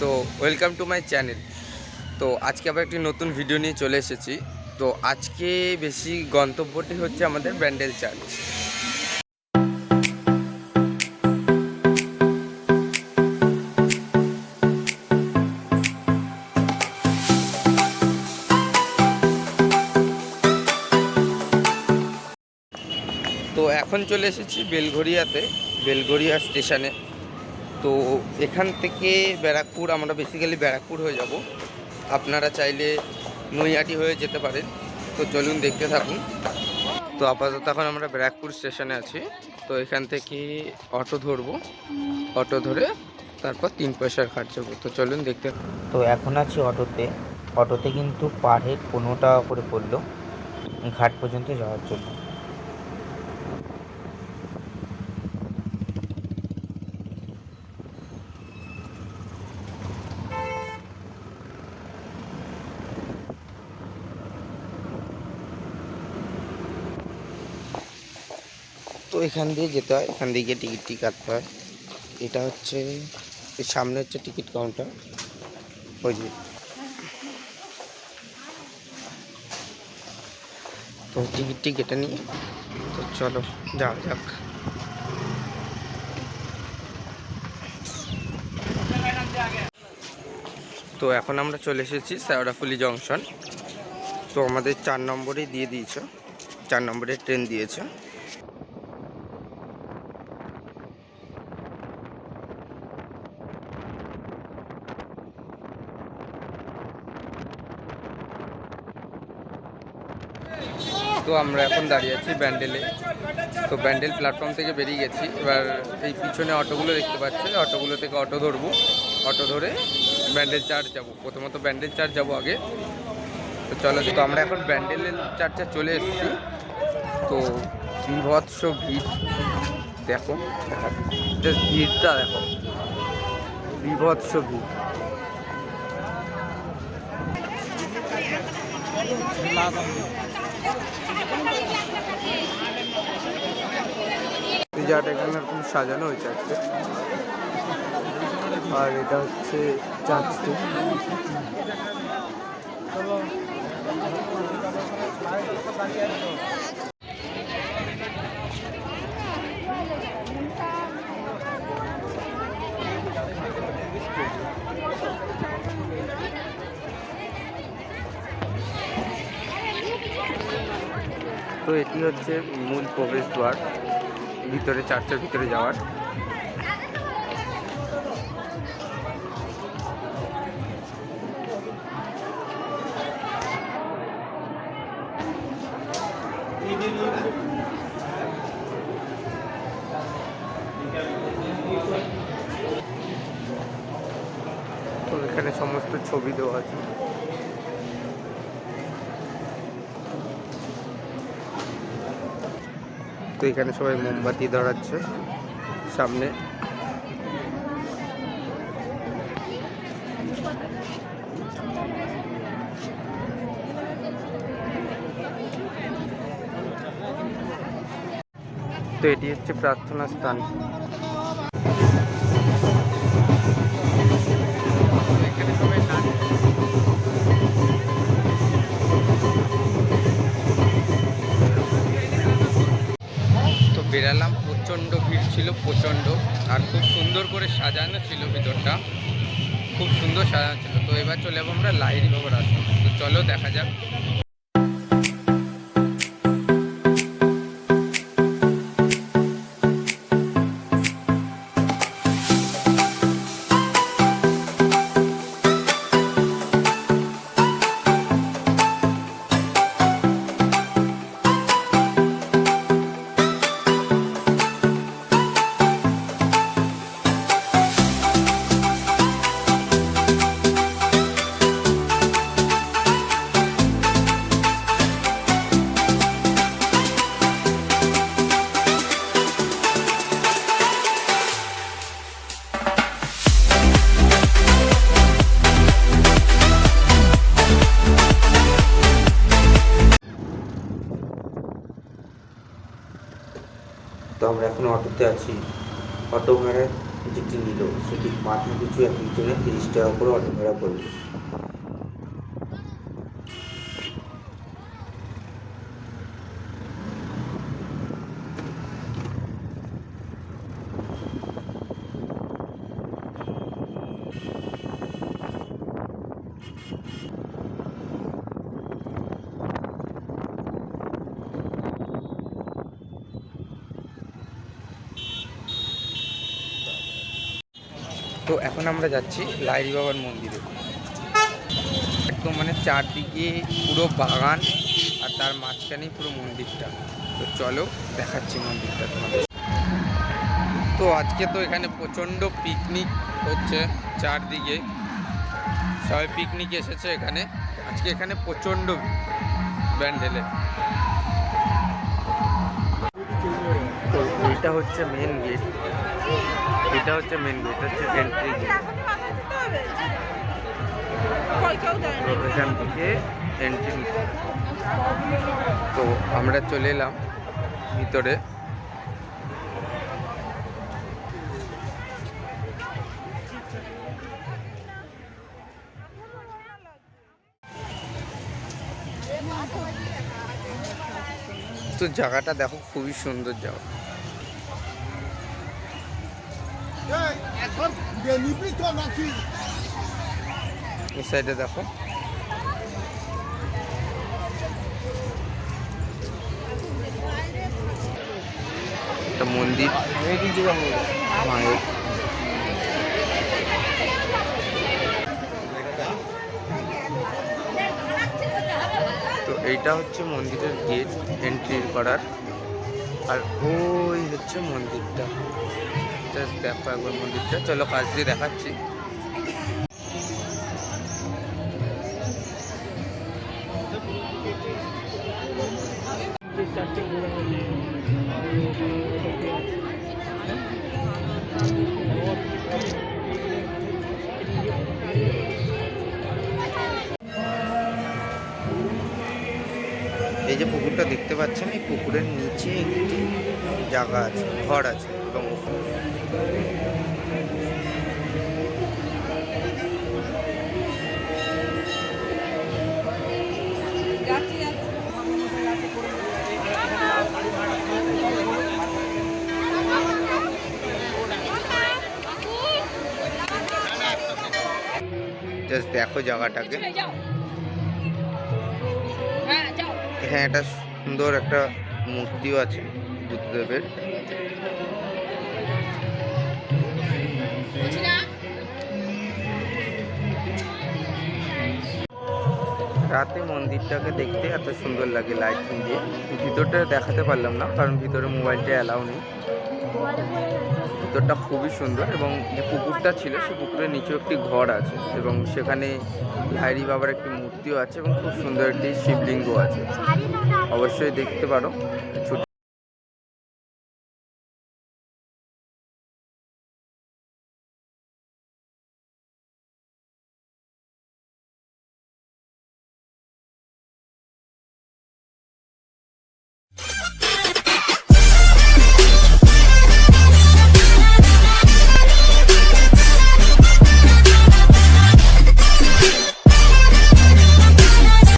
তো welcome to my channel তো আজকে আবার একটি নতুন ভিডিও নিয়ে চলে এসেছি। তো আজকে বেশি গন্তব্যটি হচ্ছে আমাদের ব্যান্ডেল চার্চ তো এখন চলে এসেছি বেলঘরিয়াতে বেলঘরিয়া স্টেশনে। তো এখান থেকে ব্যারাকপুর, আমরা বেসিক্যালি ব্যারাকপুর হয়ে যাব। আপনারা চাইলে নৈহাটি হয়ে যেতে পারেন। তো চলুন দেখতে থাকুন। তো আপাতত এখন আমরা ব্যারাকপুর স্টেশনে আছি। তো এখান থেকে অটো ধরবো। অটো ধরে তারপর তিন পয়সার খরচ হব। তো চলুন দেখতে তো এখন আছি অটোতে। অটোতে কিন্তু পার হেড পনেরো টাকা করে পড়ল। ঘাট পর্যন্ত যাওয়ার জন্য। তো এখান দিয়ে যেতে হয়, এখান দিয়ে গিয়ে টিকিটটি কাটতে হয়। এটা হচ্ছে সামনে হচ্ছে টিকিট কাউন্টার। ওই যে। তো টিকিটটি কেটে নিয়ে, তো চলো যাওয়া যাক। তো এখন আমরা চলে এসেছি শেওড়াফুলি জংশন। তো আমাদের চার নম্বরেই দিয়ে দিয়েছে, চার নম্বরের ট্রেন দিয়েছে। তো আমরা এখন দাঁড়িয়ে আছি ব্যান্ডেলে। তো ব্যান্ডেল প্ল্যাটফর্ম থেকে বেরিয়ে গেছি। এবার এই পিছনে অটোগুলো দেখতে পাচ্ছি অটোগুলো থেকে অটো ধরবো। অটো ধরে ব্যান্ডেল চার্চ যাব। প্রথমত ব্যান্ডেল চার্চ যাব আগে। তো চলো তো আমরা এখন ব্যান্ডেল চার্চে চলে এসেছি। তো বিভৎস ভিড়। দেখো। জাস্ট ভিড়টা দেখো। বিভৎস ভিড়। জায়গাটা এখানে এরকম সাজানো হয়েছে আজকে। আর এটা হচ্ছে চার্চটি তো এটি হচ্ছে মূল প্রবেশদ্বার ভিতরে, চার্চের ভিতরে যাওয়ার। তো এখানে সমস্ত ছবি দেওয়া আছে। তো এখানে সবাই মোমবাতি ধরাচ্ছে সামনে। তো এটি হচ্ছে প্রার্থনা স্থান। তো বেরালাম প্রচণ্ড ভিড় ছিল, প্রচণ্ড। আর খুব সুন্দর করে সাজানো ছিল ভিতরটা। খুব সুন্দর সাজানো ছিল। তো এবার চলে যাব আমরা লাইট বাবার আশ্রম তো চলো দেখা যাক। এখন অটোতে আছি। অটো ভাড়া যেটি নিল। সেটি মাথা পিছু এক একজনের তিরিশ টাকা করে অটো ভাড়া পড়বে এখন আমরা যাচ্ছি লাইরি বাবার মন্দিরে। একদম মানে চারদিকে পুরো বাগান আর তার মাঝখানেই পুরো মন্দিরটা। তো চলো দেখাচ্ছি মন্দিরটা তোমাদের। তো আজকে তো এখানে প্রচণ্ড পিকনিক হচ্ছে চারদিকে। সবাই পিকনিক এসেছে এখানে। আজকে এখানে প্রচণ্ড ব্যান্ডেলে তো এইটা হচ্ছে মেন গেট এটা হচ্ছে মেন গেট হচ্ছে এন্ট্রি গেট থেকে এন্ট্রি তো আমরা চলে এলাম ভিতরে। তো জায়গাটা দেখো খুবই সুন্দর জায়গা এই, এখন নিবি নাকি সাইডে দেখো। একটা মন্দির। মায়ের। তো এইটা হচ্ছে মন্দিরের গেট এন্ট্রি করার। আর ওই হচ্ছে মন্দিরটা। জাস্ট দেখো একবার মন্দিরটা। চলো কাছ দিয়ে দেখাচ্ছি। এই যে পুকুরটা দেখতে পাচ্ছেন, এই পুকুরের নিচে একটি জায়গা আছে, ঘর আছে এবং জাস্ট দেখো জায়গাটাকে। এখানে একটা সুন্দর একটা মূর্তিও আছে বুদ্ধদেবের। রাতে মন্দিরটাকে দেখতে এত সুন্দর লাগে লাইটিং দিয়ে। ভিতরটা দেখাতে পারলাম না, কারণ ভিতরে মোবাইলটা অ্যালাউ নেই। ভিতরটা খুবই সুন্দর এবং যে পুকুরটা ছিল, সে পুকুরের নিচেও একটি ঘর আছে এবং সেখানে ভাইরি বাবার একটি মূর্তিও আছে এবং খুব সুন্দর একটি শিবলিঙ্গ আছে। অবশ্যই দেখতে পারো।